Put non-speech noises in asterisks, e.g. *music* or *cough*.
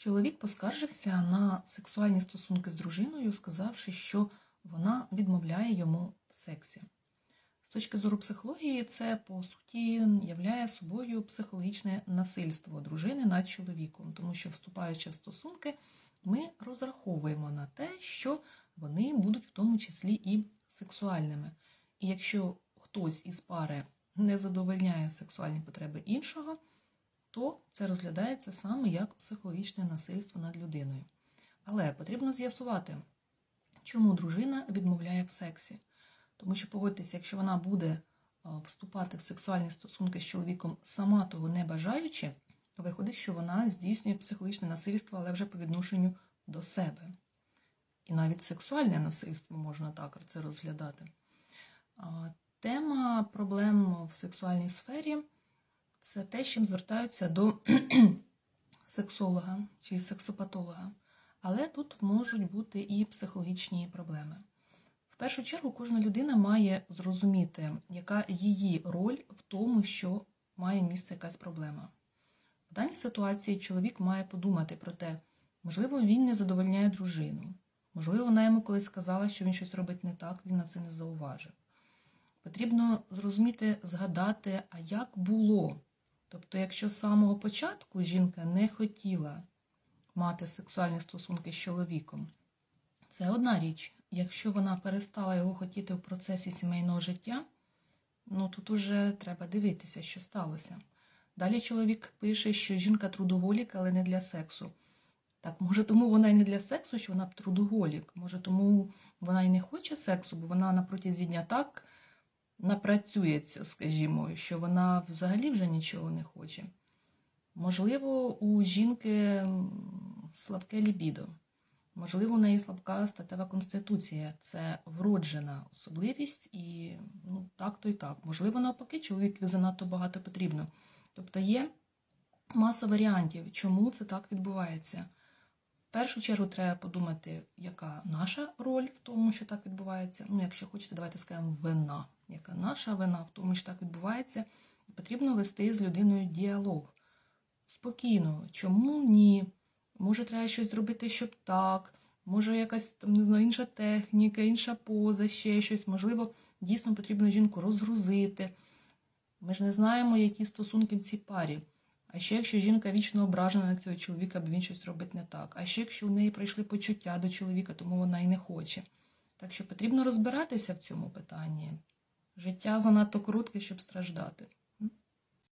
Чоловік поскаржився на сексуальні стосунки з дружиною, сказавши, що вона відмовляє йому в сексі. З точки зору психології, це по суті являє собою психологічне насильство дружини над чоловіком, тому що, вступаючи в стосунки, ми розраховуємо на те, що вони будуть в тому числі і сексуальними. І якщо хтось із пари не задовольняє сексуальні потреби іншого, то це розглядається саме як психологічне насильство над людиною. Але потрібно з'ясувати, чому дружина відмовляє в сексі. Тому що погодьтеся, якщо вона буде вступати в сексуальні стосунки з чоловіком, сама того не бажаючи, то виходить, що вона здійснює психологічне насильство, але вже по відношенню до себе. І навіть сексуальне насильство можна так це розглядати. Тема проблем в сексуальній сфері це те, чим звертаються до *clears throat* сексолога чи сексопатолога. Але тут можуть бути і психологічні проблеми. В першу чергу, кожна людина має зрозуміти, яка її роль в тому, що має місце якась проблема. В даній ситуації чоловік має подумати про те, можливо, він не задовольняє дружину, можливо, вона йому колись сказала, що він щось робить не так, він на це не зауважив. Потрібно зрозуміти, згадати, а як було. Тобто, якщо з самого початку жінка не хотіла мати сексуальні стосунки з чоловіком, це одна річ. Якщо вона перестала його хотіти в процесі сімейного життя, ну тут уже треба дивитися, що сталося. Далі чоловік пише, що жінка трудоголік, але не для сексу. Так, може, тому вона і не для сексу, що вона трудоголік. Може, тому вона і не хоче сексу, бо вона на протязі дня так напрацюється, скажімо, що вона взагалі вже нічого не хоче. Можливо, у жінки слабке лібідо. Можливо, у неї слабка статева конституція, це вроджена особливість, і ну, так то й так. Можливо, навпаки, чоловікові занадто багато потрібно. Тобто є маса варіантів, чому це так відбувається. В першу чергу треба подумати, яка наша роль в тому, що так відбувається. Ну, якщо хочете, давайте скажемо вина. Яка наша вина в тому, що так відбувається, потрібно вести з людиною діалог. Спокійно, чому ні? Може, треба щось зробити, щоб так, може, якась там не знаю, інша техніка, інша поза, ще щось. Можливо, дійсно потрібно жінку розгрузити. Ми ж не знаємо, які стосунки в цій парі. А ще якщо жінка вічно ображена на цього чоловіка, бо він щось робить не так. А ще якщо в неї прийшли почуття до чоловіка, тому вона і не хоче. Так що потрібно розбиратися в цьому питанні. Життя занадто коротке, щоб страждати.